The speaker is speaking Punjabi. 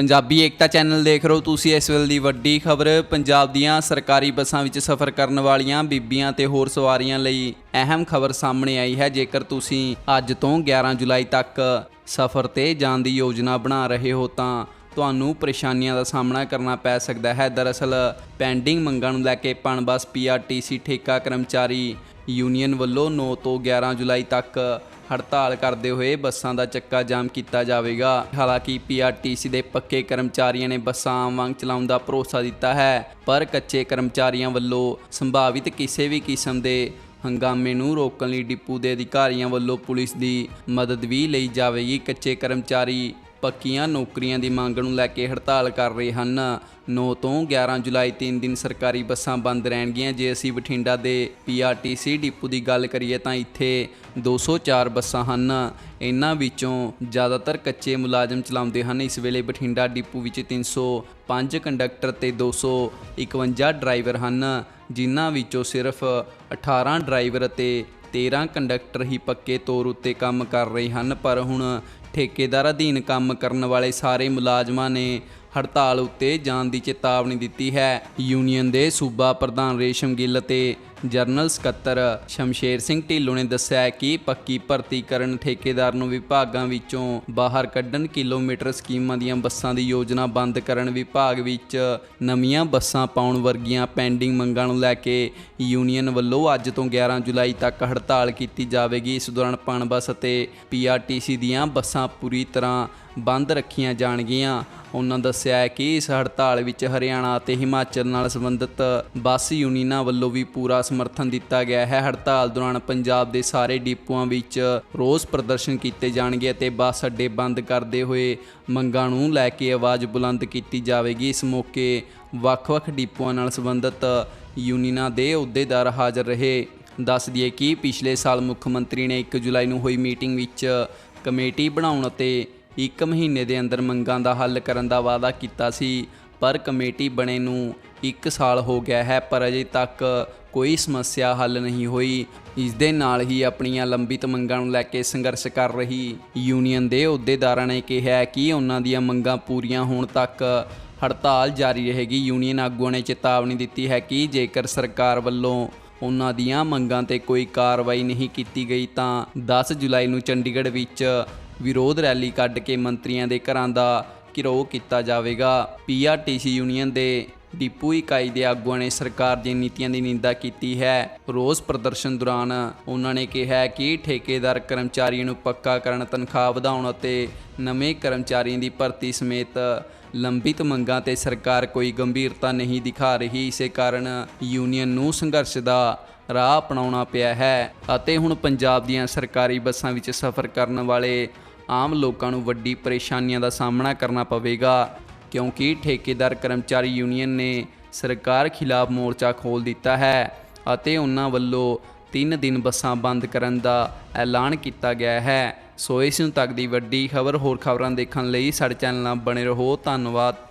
ਪੰਜਾਬੀ ਏਕਤਾ ਚੈਨਲ ਦੇਖ ਰਹੇ ਹੋ ਤੁਸੀਂ ਇਸ ਵੇਲੇ ਦੀ ਵੱਡੀ ਖਬਰ। ਪੰਜਾਬ ਦੀਆਂ ਸਰਕਾਰੀ ਬੱਸਾਂ ਵਿੱਚ ਸਫ਼ਰ ਕਰਨ ਵਾਲੀਆਂ ਬੀਬੀਆਂ ਤੇ ਹੋਰ ਸਵਾਰੀਆਂ ਲਈ ਅਹਿਮ ਖਬਰ ਸਾਹਮਣੇ ਆਈ ਹੈ। ਜੇਕਰ ਤੁਸੀਂ ਅੱਜ ਤੋਂ 11 ਜੁਲਾਈ ਤੱਕ ਸਫ਼ਰ ਤੇ ਜਾਣ ਦੀ ਯੋਜਨਾ ਬਣਾ ਰਹੇ ਹੋ ਤਾਂ ਤੁਹਾਨੂੰ ਪਰੇਸ਼ਾਨੀਆਂ ਦਾ ਸਾਹਮਣਾ ਕਰਨਾ ਪੈ ਸਕਦਾ ਹੈ। ਦਰਅਸਲ ਪੈਂਡਿੰਗ ਮੰਗਾਂ ਨੂੰ ਲੈ ਕੇ ਪਣਬਸ ਪੀਆਰਟੀਸੀ ਠੇਕਾ ਕਰਮਚਾਰੀ ਯੂਨੀਅਨ ਵੱਲੋਂ 9 ਤੋਂ 11 ਜੁਲਾਈ ਤੱਕ ਹੜਤਾਲ ਕਰਦੇ ਹੋਏ ਬੱਸਾਂ ਦਾ ਚੱਕਾ ਜਾਮ ਕੀਤਾ ਜਾਵੇਗਾ। ਹਾਲਾਂਕਿ ਪੀਆਰਟੀਸੀ ਦੇ ਪੱਕੇ ਕਰਮਚਾਰੀਆਂ ਨੇ ਬੱਸਾਂ ਆਮ ਵਾਂਗ ਚਲਾਉਣ ਦਾ ਭਰੋਸਾ ਦਿੱਤਾ ਹੈ, ਪਰ ਕੱਚੇ ਕਰਮਚਾਰੀਆਂ ਵੱਲੋਂ ਸੰਭਾਵਿਤ ਕਿਸੇ ਵੀ ਕਿਸਮ ਦੇ ਹੰਗਾਮੇ ਨੂੰ ਰੋਕਣ ਲਈ ਡਿਪੂ ਦੇ ਅਧਿਕਾਰੀਆਂ ਵੱਲੋਂ ਪੁਲਿਸ ਦੀ ਮਦਦ ਵੀ ਲਈ ਜਾਵੇਗੀ। ਕੱਚੇ ਕਰਮਚਾਰੀ ਪੱਕੀਆਂ ਨੌਕਰੀਆਂ ਦੀ ਮੰਗ ਨੂੰ ਲੈ ਕੇ ਹੜਤਾਲ ਕਰ ਰਹੇ ਹਨ। 9 ਤੋਂ 11 ਜੁਲਾਈ 3 ਦਿਨ ਸਰਕਾਰੀ ਬੱਸਾਂ ਬੰਦ ਰਹਿਣਗੀਆਂ। ਜੇ ਅਸੀਂ ਬਠਿੰਡਾ ਦੇ ਪੀਆਰਟੀਸੀ ਡਿਪੂ ਦੀ ਗੱਲ ਕਰੀਏ ਤਾਂ ਇੱਥੇ 204 ਬੱਸਾਂ ਹਨ। ਇਹਨਾਂ ਵਿੱਚੋਂ ਜ਼ਿਆਦਾਤਰ ਕੱਚੇ ਮੁਲਾਜ਼ਮ ਚਲਾਉਂਦੇ ਹਨ। ਇਸ ਵੇਲੇ ਬਠਿੰਡਾ ਡਿਪੂ ਵਿੱਚ 305 ਕੰਡਕਟਰ ਤੇ 251 ਡਰਾਈਵਰ ਹਨ। ਜਿਨ੍ਹਾਂ ਵਿੱਚੋਂ ਸਿਰਫ 18 ਡਰਾਈਵਰ ਅਤੇ 13 ਕੰਡਕਟਰ ਹੀ ਪੱਕੇ ਤੌਰ ਉੱਤੇ ਕੰਮ ਕਰ ਰਹੇ ਹਨ। ਪਰ ਹੁਣ ਠੇਕੇਦਾਰ ਅਧੀਨ ਕੰਮ ਕਰਨ ਵਾਲੇ ਸਾਰੇ ਮੁਲਾਜ਼ਮਾਂ ਨੇ ਹੜਤਾਲ ਉੱਤੇ ਜਾਣ ਦੀ ਚੇਤਾਵਨੀ ਦਿੱਤੀ ਹੈ। ਯੂਨੀਅਨ ਦੇ ਸੂਬਾ ਪ੍ਰਧਾਨ ਰੇਸ਼ਮ ਗਿੱਲ ਅਤੇ ਜਰਨਲ ਸਕੱਤਰ ਸ਼ਮਸ਼ੇਰ ਸਿੰਘ ਢਿੱਲੋਂ ਨੇ ਦੱਸਿਆ ਕਿ ਪੱਕੀ ਭਰਤੀ ਕਰਨ ਠੇਕੇਦਾਰ ਨੂੰ ਵਿਭਾਗਾਂ ਵਿੱਚੋਂ ਬਾਹਰ ਕੱਢਣ ਕਿਲੋਮੀਟਰ ਸਕੀਮਾਂ ਦੀਆਂ ਬੱਸਾਂ ਦੀ ਯੋਜਨਾ ਬੰਦ ਕਰਨ ਵਿਭਾਗ ਵਿੱਚ ਨਵੀਆਂ ਬੱਸਾਂ ਪਾਉਣ ਵਰਗੀਆਂ ਪੈਂਡਿੰਗ ਮੰਗਾਂ ਨੂੰ ਲੈ ਕੇ ਯੂਨੀਅਨ ਵੱਲੋਂ ਅੱਜ ਤੋਂ 11 ਜੁਲਾਈ ਤੱਕ ਹੜਤਾਲ ਕੀਤੀ ਜਾਵੇਗੀ। ਇਸ ਦੌਰਾਨ ਪਣਬਸ ਅਤੇ ਪੀਆਰਟੀਸੀ ਦੀਆਂ ਬੱਸਾਂ ਪੂਰੀ ਤਰ੍ਹਾਂ ਬੰਦ ਰੱਖੀਆਂ ਜਾਣਗੀਆਂ। ਉਹਨਾਂ ਦੱਸਿਆ ਹੈ ਕਿ ਇਸ ਹੜਤਾਲ ਵਿੱਚ ਹਰਿਆਣਾ ਅਤੇ ਹਿਮਾਚਲ ਨਾਲ ਸੰਬੰਧਿਤ ਬੱਸ ਯੂਨੀਅਨਾਂ ਵੱਲੋਂ ਵੀ ਪੂਰਾ ਸਮਰਥਨ ਦਿੱਤਾ ਗਿਆ ਹੈ। ਹੜਤਾਲ ਦੌਰਾਨ ਪੰਜਾਬ ਦੇ ਸਾਰੇ ਡਿਪੂਆਂ ਵਿੱਚ ਰੋਸ ਪ੍ਰਦਰਸ਼ਨ ਕੀਤੇ ਜਾਣਗੇ ਅਤੇ ਬੱਸ ਅੱਡੇ ਬੰਦ ਕਰਦੇ ਹੋਏ ਮੰਗਾਂ ਨੂੰ ਲੈ ਕੇ ਆਵਾਜ਼ ਬੁਲੰਦ ਕੀਤੀ ਜਾਵੇਗੀ। ਇਸ ਮੌਕੇ ਵੱਖ-ਵੱਖ ਡਿਪੂਆਂ ਨਾਲ ਸੰਬੰਧਿਤ ਯੂਨੀਅਨਾਂ ਦੇ ਅਹੁਦੇਦਾਰ ਹਾਜ਼ਰ ਰਹੇ। ਦੱਸ ਦਈਏ ਕਿ ਪਿਛਲੇ ਸਾਲ ਮੁੱਖ ਮੰਤਰੀ ਨੇ 1 ਜੁਲਾਈ ਨੂੰ ਹੋਈ ਮੀਟਿੰਗ ਵਿੱਚ ਕਮੇਟੀ ਬਣਾਉਣ ਅਤੇ ਇੱਕ ਮਹੀਨੇ ਦੇ ਅੰਦਰ ਮੰਗਾਂ ਦਾ ਹੱਲ ਕਰਨ ਦਾ ਵਾਅਦਾ ਕੀਤਾ ਸੀ। ਪਰ ਕਮੇਟੀ ਬਣੇ ਨੂੰ 1 ਸਾਲ ਹੋ ਗਿਆ ਹੈ, ਪਰ ਅਜੇ ਤੱਕ ਕੋਈ ਸਮੱਸਿਆ ਹੱਲ ਨਹੀਂ ਹੋਈ। ਇਸ ਦੇ ਨਾਲ ਹੀ ਆਪਣੀਆਂ ਲੰਬਿਤ ਮੰਗਾਂ ਨੂੰ ਲੈ ਕੇ ਸੰਘਰਸ਼ ਕਰ ਰਹੀ ਯੂਨੀਅਨ ਦੇ ਅਹੁਦੇਦਾਰਾਂ ਨੇ ਕਿਹਾ ਕਿ ਉਹਨਾਂ ਦੀਆਂ ਮੰਗਾਂ ਪੂਰੀਆਂ ਹੋਣ ਤੱਕ ਹੜਤਾਲ ਜਾਰੀ ਰਹੇਗੀ। ਯੂਨੀਅਨ ਆਗੂਆਂ ਨੇ ਚੇਤਾਵਨੀ ਦਿੱਤੀ ਹੈ ਕਿ ਜੇਕਰ ਸਰਕਾਰ ਵੱਲੋਂ ਉਹਨਾਂ ਦੀਆਂ ਮੰਗਾਂ ਤੇ ਕੋਈ ਕਾਰਵਾਈ ਨਹੀਂ ਕੀਤੀ ਗਈ, ਤਾਂ 10 ਜੁਲਾਈ ਨੂੰ ਚੰਡੀਗੜ੍ਹ ਵਿੱਚ ਵਿਰੋਧ ਰੈਲੀ ਕੱਢ ਕੇ ਮੰਤਰੀਆਂ ਦੇ ਘਰਾਂ ਦਾ ਘਿਰਾਓ ਕੀਤਾ ਜਾਵੇਗਾ। ਪੀਆਰਟੀਸੀ ਯੂਨੀਅਨ ਦੇ ਡਿਪੂ ਇਕਾਈ ਦੇ ਆਗੂਆਂ ਨੇ ਸਰਕਾਰ ਦੀਆਂ ਨੀਤੀਆਂ ਦੀ ਨਿੰਦਾ ਕੀਤੀ ਹੈ। ਰੋਸ ਪ੍ਰਦਰਸ਼ਨ ਦੌਰਾਨ ਉਹਨਾਂ ਨੇ ਕਿਹਾ ਕਿ ਠੇਕੇਦਾਰ ਕਰਮਚਾਰੀਆਂ ਨੂੰ ਪੱਕਾ ਕਰਨ, ਤਨਖਾਹ ਵਧਾਉਣ ਅਤੇ ਨਵੇਂ ਕਰਮਚਾਰੀਆਂ ਦੀ ਭਰਤੀ ਸਮੇਤ ਲੰਬਿਤ ਮੰਗਾਂ ਤੇ ਸਰਕਾਰ ਕੋਈ ਗੰਭੀਰਤਾ ਨਹੀਂ ਦਿਖਾ ਰਹੀ। ਇਸੇ ਕਾਰਨ ਯੂਨੀਅਨ ਨੂੰ ਸੰਘਰਸ਼ ਦਾ ਰਾਹ ਅਪਣਾਉਣਾ ਪਿਆ ਹੈ ਅਤੇ ਹੁਣ ਪੰਜਾਬ ਦੀਆਂ ਸਰਕਾਰੀ ਬੱਸਾਂ ਵਿੱਚ ਸਫ਼ਰ ਕਰਨ ਵਾਲੇ ਆਮ ਲੋਕਾਂ ਨੂੰ ਵੱਡੀ ਪਰੇਸ਼ਾਨੀਆਂ ਦਾ ਸਾਹਮਣਾ ਕਰਨਾ ਪਵੇਗਾ, ਕਿਉਂਕਿ ਠੇਕੇਦਾਰ ਕਰਮਚਾਰੀ ਯੂਨੀਅਨ ਨੇ ਸਰਕਾਰ ਖਿਲਾਫ ਮੋਰਚਾ ਖੋਲ ਦਿੱਤਾ ਹੈ ਅਤੇ ਉਹਨਾਂ ਵੱਲੋਂ 3 ਦਿਨ ਬੱਸਾਂ ਬੰਦ ਕਰਨ ਦਾ ਐਲਾਨ ਕੀਤਾ ਗਿਆ ਹੈ। ਸੋ ਇਸ ਨੂੰ ਤੱਕ ਦੀ ਵੱਡੀ ਖਬਰ, ਹੋਰ ਖਬਰਾਂ ਦੇਖਣ ਲਈ ਸਾਡੇ ਚੈਨਲ ਨਾਲ ਬਣੇ ਰਹੋ। ਧੰਨਵਾਦ।